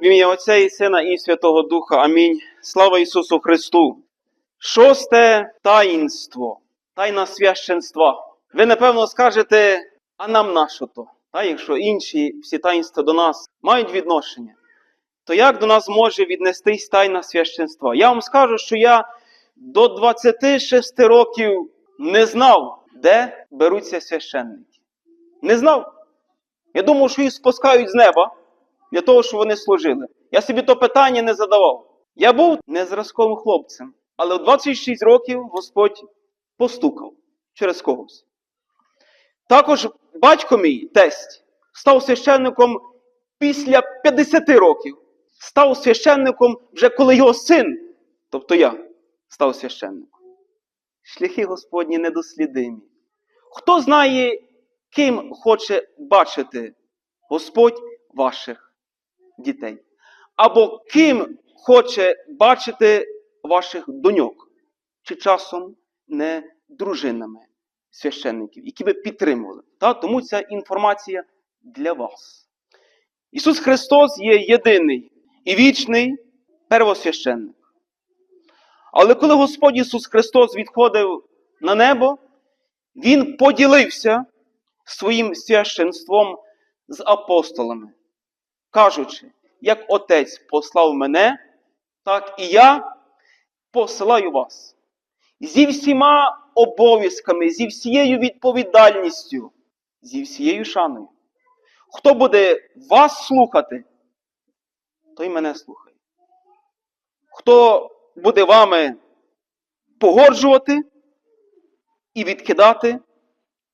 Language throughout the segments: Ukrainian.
В ім'я Отця і Сина і Святого Духа. Амінь. Слава Ісусу Христу. Шосте таїнство, тайна священства. Ви, напевно, скажете, а нам нащо то? Та якщо інші всі таїнства до нас мають відношення, то як до нас може віднестись тайна священства? Я вам скажу, що я до 26 років не знав, де беруться священники. Не знав. Я думав, що їх спускають з неба для того, щоб вони служили. Я собі то питання не задавав. Я був незразковим хлопцем, але в 26 років Господь постукав через когось. Також батько мій, тесть, став священником після 50 років. Став священником вже коли його син, тобто я, став священником. Шляхи Господні недослідимі. Хто знає, ким хоче бачити Господь ваших дітей? Або ким хоче бачити ваших доньок, чи часом не дружинами священників, які би підтримували. Та? Тому ця інформація для вас. Ісус Христос є єдиний і вічний первосвященник. Але коли Господь Ісус Христос відходив на небо, Він поділився своїм священством з апостолами, кажучи, як Отець послав мене, так і я посилаю вас. Зі всіма обов'язками, зі всією відповідальністю, зі всією шаною. Хто буде вас слухати, той мене слухає. Хто буде вами погоджувати і відкидати,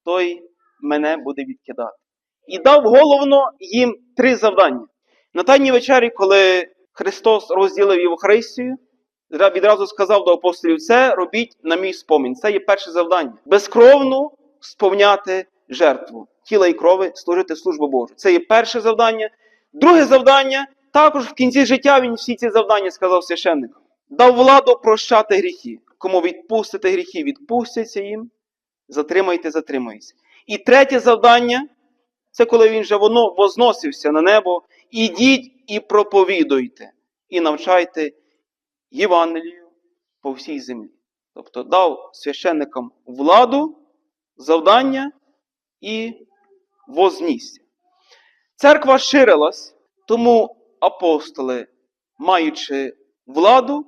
той мене буде відкидати. І дав головно їм три завдання. На тайній вечері, коли Христос розділив Євхаристію, відразу сказав до апостолів: це робіть на мій спомін. Це є перше завдання. Безкровну сповняти жертву тіла і крови, служити службу Божу. Це є перше завдання. Друге завдання, також в кінці життя він всі ці завдання сказав священникам. Дав владу прощати гріхи. Кому відпустити гріхи, відпустяться їм. Затримайте, затримайте. І третє завдання це коли він вже воно возносився на небо. Ідіть і проповідуйте, і навчайте Євангелію по всій землі. Тобто дав священникам владу, завдання і вознісся. Церква ширилась, тому апостоли, маючи владу,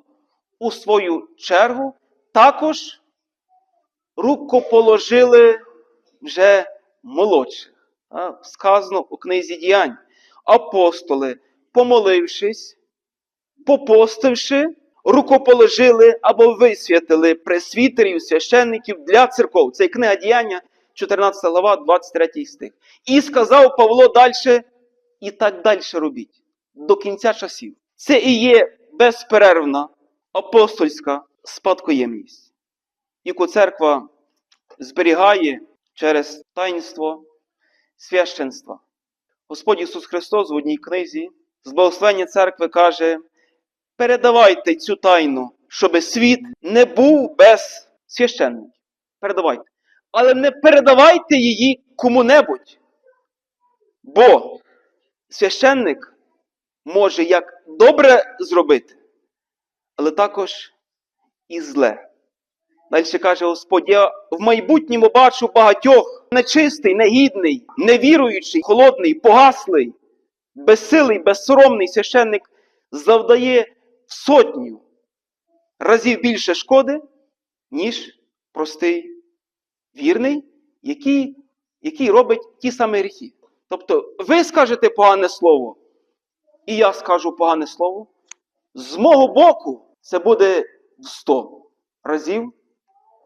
у свою чергу також рукоположили вже молодших. Сказано у книзі діянь. Апостоли, помолившись, попостивши, рукоположили або висвятили пресвітерів, священників для церков. Це книга діяння, 14 глава, 23 стих. І сказав Павло далі, і так далі робіть. До кінця часів. Це і є безперервна апостольська спадкоємність, яку церква зберігає через таїнство священства. Господь Ісус Христос в одній книзі з благословення церкви каже: передавайте цю тайну, щоб світ не був без священників. Передавайте. Але не передавайте її кому-небудь. Бо священник може як добре зробити, але також і зле. Далі каже Господь, я в майбутньому бачу багатьох нечистий, негідний, невіруючий, холодний, погаслий, безсилий, безсоромний священник завдає в сотню разів більше шкоди, ніж простий вірний, який, який робить ті самі гріхи. Тобто, ви скажете погане слово, і я скажу погане слово. З мого боку, це буде в 100 разів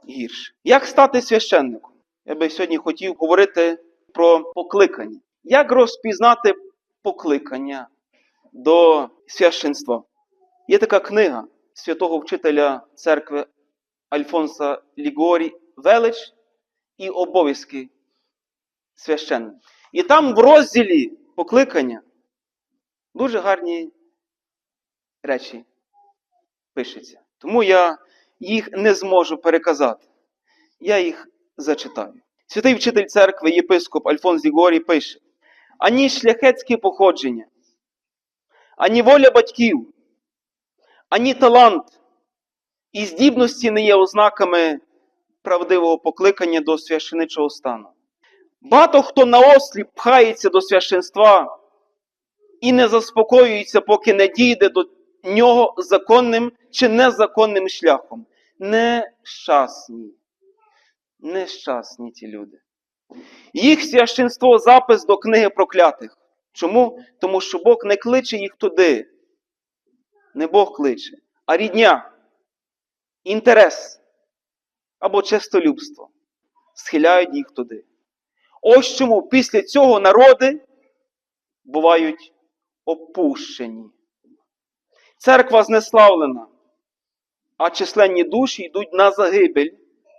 гірше. Як стати священником? Я би сьогодні хотів говорити про покликання. Як розпізнати покликання до священства? Є така книга святого вчителя церкви Альфонса Лігорі Велич і обов'язки священника. І там в розділі покликання дуже гарні речі пишеться. Тому я їх не зможу переказати. Я їх зачитаю. Святий вчитель церкви, єпископ Альфонс Дігорі пише: ані шляхетське походження, ані воля батьків, ані талант і здібності не є ознаками правдивого покликання до священичого стану. Багато хто наосліп пхається до священства і не заспокоюється, поки не дійде до нього законним чи незаконним шляхом. Нещасні. Нещасні ті люди. Їх священство запис до книги проклятих. Чому? Тому що Бог не кличе їх туди. Не Бог кличе, а рідня, інтерес або честолюбство схиляють їх туди. Ось чому після цього народи бувають опущені. Церква знеславлена, а численні душі йдуть на загибель.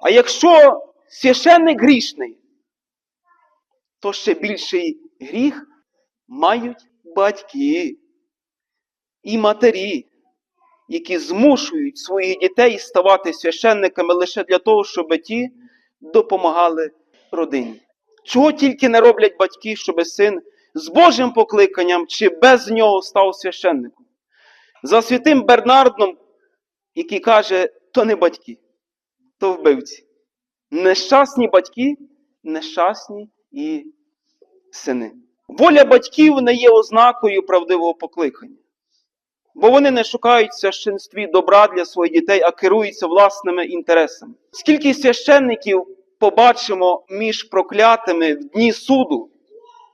А якщо священник грішний, то ще більший гріх мають батьки і матері, які змушують своїх дітей ставати священниками лише для того, щоб ті допомагали родині. Чого тільки не роблять батьки, щоб син з Божим покликанням чи без нього став священником. За святим Бернардом, який каже, то не батьки, то вбивці. Нещасні батьки, нещасні і сини. Воля батьків не є ознакою правдивого покликання. Бо вони не шукають в священстві добра для своїх дітей, а керуються власними інтересами. Скільки священників побачимо між проклятими в дні суду,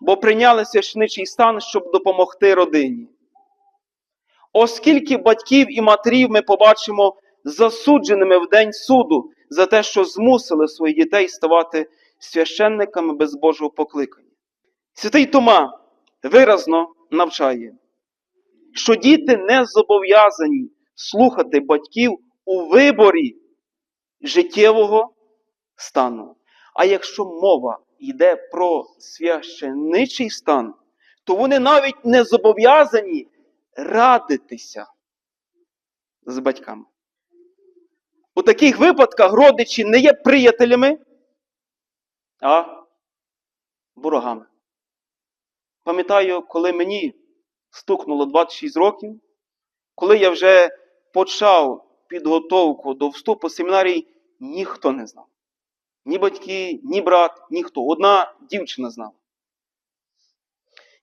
бо прийняли священичий стан, щоб допомогти родині. Оскільки батьків і матерів ми побачимо засудженими в день суду за те, що змусили своїх дітей ставати священниками без Божого покликання. Святий Тома виразно навчає, що діти не зобов'язані слухати батьків у виборі життєвого стану. А якщо мова йде про священичий стан, то вони навіть не зобов'язані радитися з батьками. У таких випадках родичі не є приятелями, а ворогами. Пам'ятаю, коли мені стукнуло 26 років, коли я вже почав підготовку до вступу в семінарій, ніхто не знав. Ні батьки, ні брат, ніхто. Одна дівчина знала.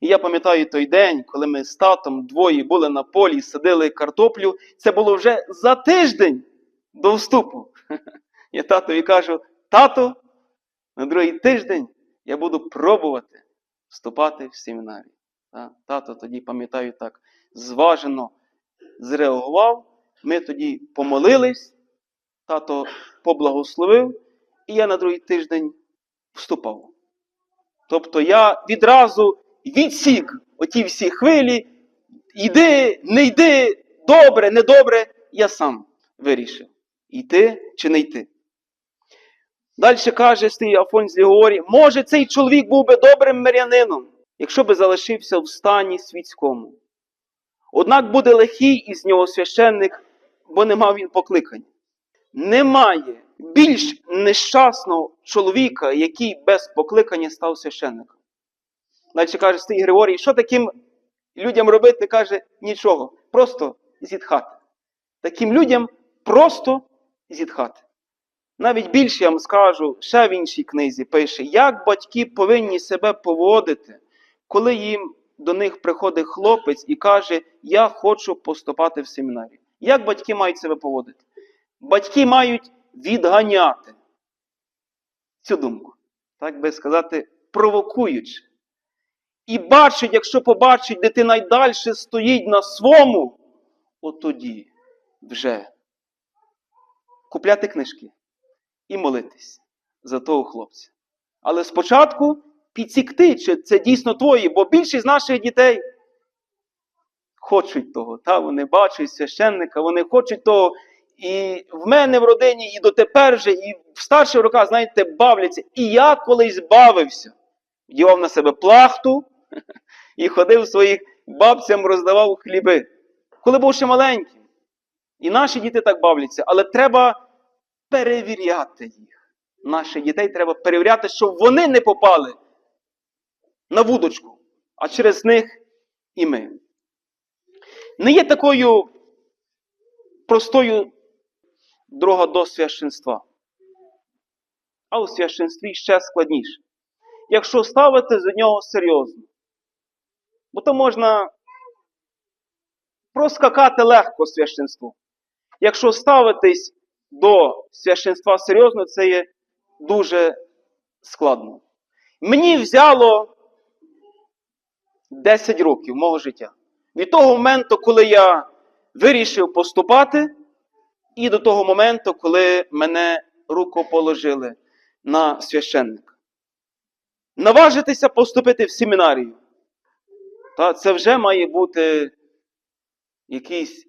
І я пам'ятаю той день, коли ми з татом двоє були на полі, садили картоплю. Це було вже за тиждень до вступу. Я татові кажу: тато, на другий тиждень я буду пробувати вступати в семінарій. Тато тоді, пам'ятаю, так зважено зреагував. Ми тоді помолились, тато поблагословив, і я на другий тиждень вступав. Тобто я відразу відсік оті всі хвилі, йди, не йди, добре, недобре, я сам вирішив, йти чи не йти. Далі каже стій Афонс Лігорі, може цей чоловік був би добрим мирянином, якщо би залишився в стані світському. Однак буде лихий із нього священник, бо не мав він покликання. Немає більш нещасного чоловіка, який без покликання став священником. Далі каже Стій Григорій, що таким людям робити? Каже, нічого, просто зітхати. Таким людям просто зітхати. Навіть більше я вам скажу, ще в іншій книзі пише, як батьки повинні себе поводити, коли їм до них приходить хлопець і каже, я хочу поступати в семінарію. Як батьки мають себе поводити? Батьки мають відганяти цю думку, так би сказати, провокуючи. І бачить, якщо побачить, дитина й далі стоїть на свому, от тоді вже купляти книжки і молитись за того хлопця. Але спочатку підсікти, чи це дійсно твої, бо більшість наших дітей хочуть того. Та, Вони бачать священника, вони хочуть того. І в мене в родині, і дотепер же, і в старших роках, знаєте, бавляться. І я колись бавився. Вдівав на себе плахту і ходив своїх бабцям, роздавав хліби. Коли був ще маленький. І наші діти так бавляться, але треба перевіряти їх. Наших дітей треба перевіряти, щоб вони не попали на вудочку, а через них і ми. не є такою простою дорога до священства. А у священстві ще складніше. Якщо ставити за нього серйозно, бо то можна проскакати легко священство. Якщо ставитись до священства серйозно, це є дуже складно. Мені взяло 10 років мого життя. Від того моменту, коли я вирішив поступати, і до того моменту, коли мене рукоположили на священника. Наважитися поступити в семінарію. Та це вже має бути якийсь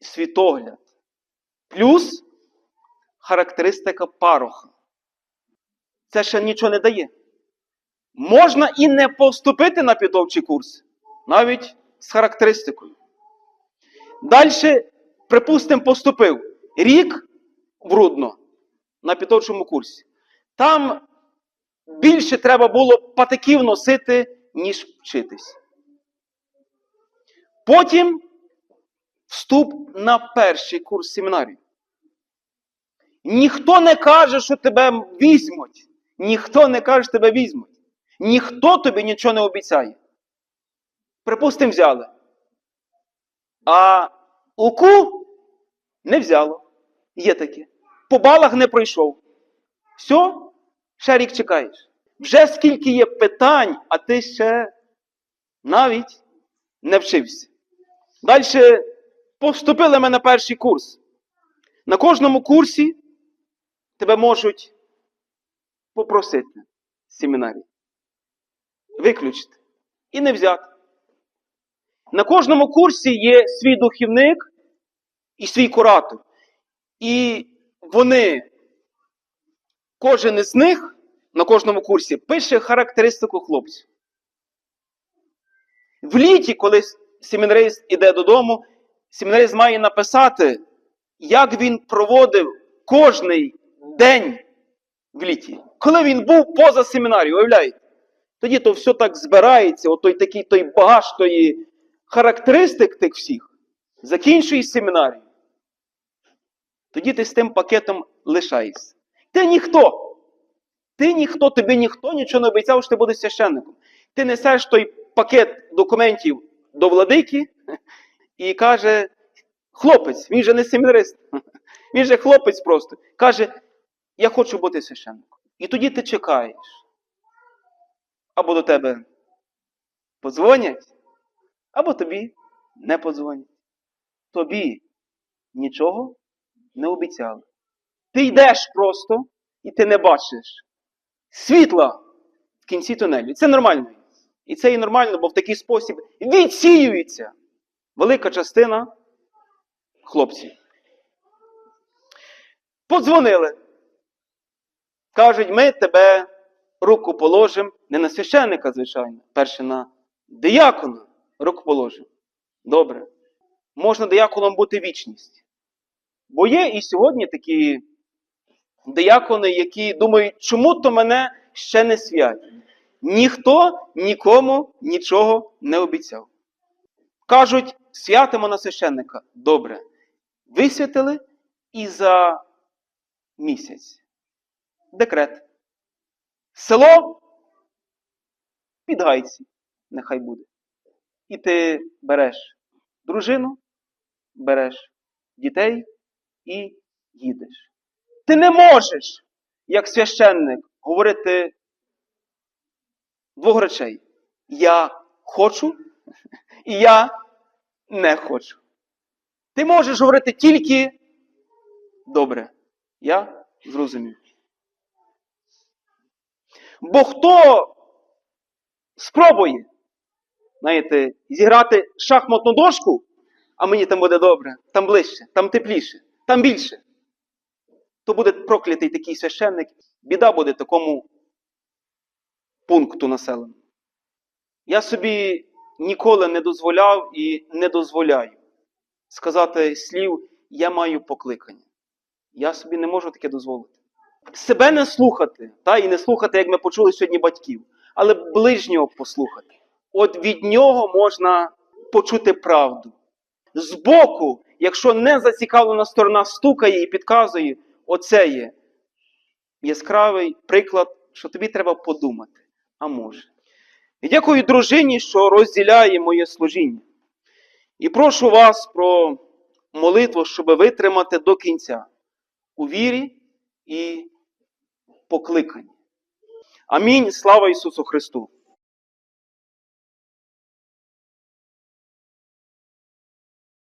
світогляд. Плюс характеристика пароха. Це ще нічого не дає. Можна і не поступити на підготовчий курс, навіть з характеристикою. Далі, припустимо, поступив рік в Рудно на підготовчому курсі. Там більше треба було патиків носити, ніж вчитись. Потім вступ на перший курс семінарії. Ніхто не каже, що тебе візьмуть. Ніхто не каже, що тебе візьмуть. Ніхто тобі нічого не обіцяє. Припустимо, взяли. А УКУ не взяло. Є таке. По балах не пройшов. Все, ще рік чекаєш. Вже скільки є питань, а ти ще навіть не вчився. Далі поступили ми на перший курс. На кожному курсі тебе можуть попросити з. Виключити. І не взяти. На кожному курсі є свій духівник і свій куратор. І вони, кожен із них на кожному курсі пише характеристику хлопців. В літі, коли семінарист іде додому, семінарист має написати, як він проводив кожний день в літі. Коли він був поза семінарією, уявляєте? Тоді то все так збирається, отой такий той багаж тої характеристик тих всіх, закінчує семінарію. Тоді ти з тим пакетом лишаєшся. Ти ніхто. Ти ніхто, тобі ніхто нічого не обіцяв, що ти будеш священником. Ти несеш той пакет документів до владики і каже: хлопець, він же не семінарист, він же хлопець просто. Каже, я хочу бути священником. І тоді ти чекаєш. Або до тебе подзвонять, або тобі не подзвонять. Тобі нічого не обіцяли. Ти йдеш просто і ти не бачиш світла в кінці тунелю. Це нормально. І це і нормально, бо в такий спосіб відсіюється велика частина хлопців. Подзвонили. Кажуть, ми тебе руку положимо, не на священника, звичайно, перше на диякона руку положимо. Добре. Можна дияконом бути вічність. Бо є і сьогодні такі диякони, які думають, чому то мене ще не святять. Ніхто нікому нічого не обіцяв. Кажуть, святимо на священника. Добре. Висвятили і за місяць. Декрет. Село під гайці, нехай буде. І ти береш дружину, береш дітей і їдеш. Ти не можеш, як священник, говорити двох речей. Я хочу і я не хочу. Ти можеш говорити тільки добре. Я зрозумів. Бо хто спробує, знаєте, зіграти шахматну дошку, а мені там буде добре, там ближче, там тепліше, там більше, то буде проклятий такий священник, біда буде такому пункту населення. Я собі ніколи не дозволяв і не дозволяю сказати слів, я маю покликання. Я собі не можу таке дозволити. Себе не слухати, та, і не слухати, як ми почули сьогодні батьків, але ближнього послухати. От від нього можна почути правду. Збоку, якщо не зацікавлена сторона стукає і підказує, оце є яскравий приклад, що тобі треба подумати. А може. І дякую дружині, що розділяє моє служіння. І прошу вас про молитву, щоб витримати до кінця у вірі і покликанні. Амінь. Слава Ісусу Христу!